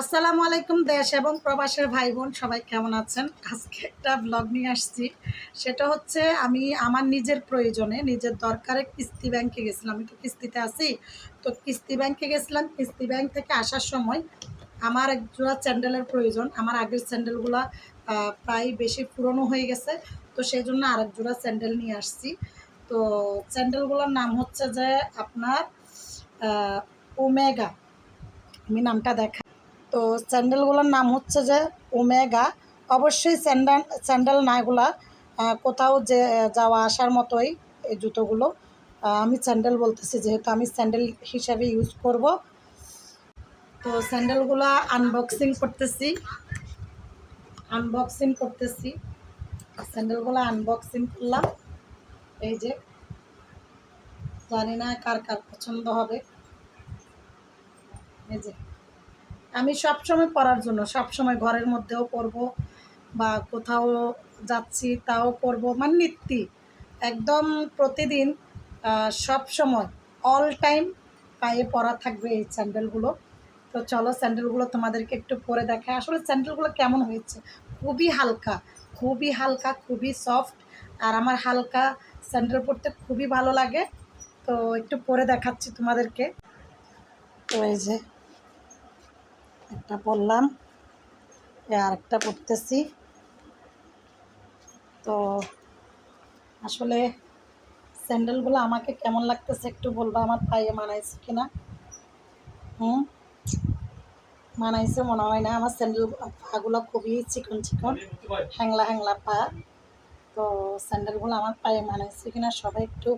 আসসালামু আলাইকুম দেশ এবং প্রবাসের ভাই বোন সবাই কেমন আছেন? আজকে একটা ব্লগ নিয়ে আসছি। সেটা হচ্ছে আমি আমার নিজের প্রয়োজনে নিজের দরকারে কিস্তি ব্যাংকে গেছিলাম। আমি তো কিস্তিতে আছি? তো কিস্তি ব্যাংকে গেছিলাম। কিস্তি ব্যাংক থেকে আসার সময় আমার এক জোড়া স্যান্ডেলের প্রয়োজন। আমার আগের স্যান্ডেলগুলো প্রায় বেশি পুরনো হয়ে গেছে। তো সেই জন্য আরেক জোড়া স্যান্ডেল নিয়ে আসছি। তো স্যান্ডেলগুলোর নাম হচ্ছে যে আপনার ওমেগা। আমি নামটা দেখা তো স্যান্ডেলগুলোর নাম হচ্ছে যে ওমেগা। অবশ্যই স্যান্ডেল স্যান্ডেল নাগুলা কোথাও যে, যাওয়া আসার মতোই এই জুতোগুলো। আমি স্যান্ডেল বলতেছি, যেহেতু আমি স্যান্ডেল হিসাবে ইউজ করব। তো স্যান্ডেলগুলো আনবক্সিং করতেছি। আনবক্সিং করতেছি। স্যান্ডেলগুলো আনবক্সিং করলাম। এই যে, জানি না কার কার পছন্দ হবে। এই যে। আমি সব সময় পরার জন্য সব সময় ঘরের মধ্যেও পরব বা কোথাও যাচ্ছি তাও পরব মানে নিত্যি একদম প্রতিদিন সব সময় অল টাইম পায়ে পরা থাকবে এই স্যান্ডেলগুলো। তো চলো স্যান্ডেলগুলো তোমাদেরকে একটু পরে দেখায় আসলে স্যান্ডেলগুলো কেমন হয়েছে? খুবই হালকা খুবই হালকা, খুবই সফট আর আমার হালকা স্যান্ডেল পরতে খুবই ভালো লাগে। তো একটু পরে দেখাচ্ছি তোমাদেরকে। এই যে একটা পরলাম আর একটা পরতেছি তো আসলে স্যান্ডেলগুলো আমাকে কেমন লাগতেছে একটু বলব? আমার পায়ে মানাইছে কিনা? হুম? মানাইছে মনে হয় না। আমার স্যান্ডেল পাগুলো খুবই চিকন চিকন, হ্যাংলা হ্যাংলা পা। তো স্যান্ডেলগুলো আমার পায়ে মানাইছে কিনা সবাই একটু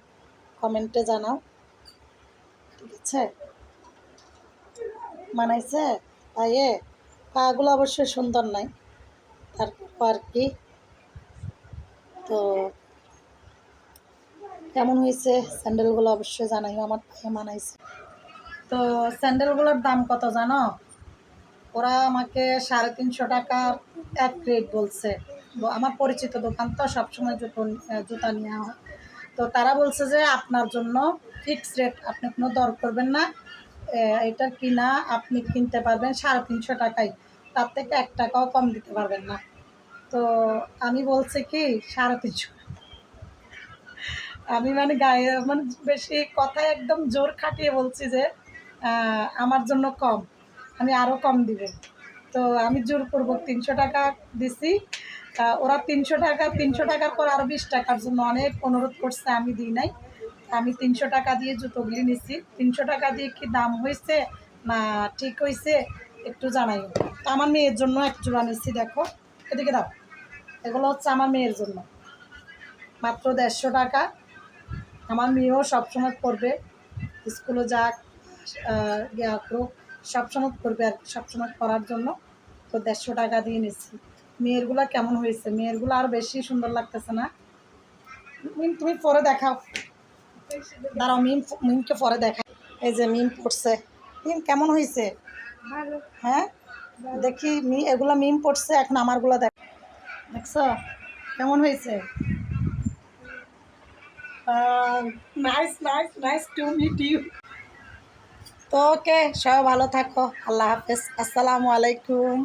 কমেন্টে জানাও। ঠিক আছে? মানাইছে? পায়ে পাগুলো অবশ্যই সুন্দর নাই তারপর আর কি। তো কেমন হয়েছে? স্যান্ডেলগুলো অবশ্যই জানাই আমার পায়ে মানাইছে তো স্যান্ডেলগুলোর দাম কত জানো? ওরা আমাকে সাড়ে তিনশো টাকার এক রেট বলছে। আমার পরিচিত দোকান তো সবসময় জুতো জুতা নেওয়া হয়। তো তারা বলছে যে আপনার জন্য ফিক্স রেট আপনি কোনো দর করবেন না। এটা কিনা আপনি কিনতে পারবেন সাড়ে তিনশো টাকায়। তার থেকে এক টাকাও কম দিতে পারবেন না। তো আমি বলছি কি, সাড়ে তিনশো। আমি মানে গায়ে মানে বেশি কথা একদম জোর খাটিয়ে বলছি যে আমার জন্য কম। আমি আরও কম দিব। তো আমি জোরপূর্বক তিনশো টাকা দিছি। ওরা তিনশো টাকা, তিনশো টাকার পর আরও বিশ টাকার জন্য অনেক অনুরোধ করছে, আমি দিই নাই। আমি তিনশো টাকা দিয়ে জুতোগুলি নিছি। তিনশো টাকা দিয়ে কি দাম হয়েছে না ঠিক হয়েছে একটু জানাই আমার মেয়ের জন্য এক জোড়া নিচ্ছি দেখো। এদিকে দাও। এগুলো হচ্ছে আমার মেয়ের জন্য। মাত্র দেড়শো টাকা। আমার মেয়েও সবসময় পড়বে স্কুলে যাক ইয়া করুক, সবসময় করবে আর সবসময় করার জন্য। তো দেড়শো টাকা দিয়ে নিচ্ছি মেয়েরগুলো কেমন হয়েছে? মেয়েরগুলো আরও বেশি সুন্দর লাগতেছে না। তুমি পরে দেখাও। দাঁড়াও মিম মিমকে পরে দেখা এই যে মিম পড়ছে। মিম কেমন হয়েছে? হ্যাঁ? দেখি মি এগুলো মিম পড়ছে এখন আমারগুলো দেখ দেখছ? কেমন হয়েছে? Nice nice nice to meet you তো ওকে সবাই ভালো থাকো। আল্লাহ হাফেজ। আসসালামু আলাইকুম।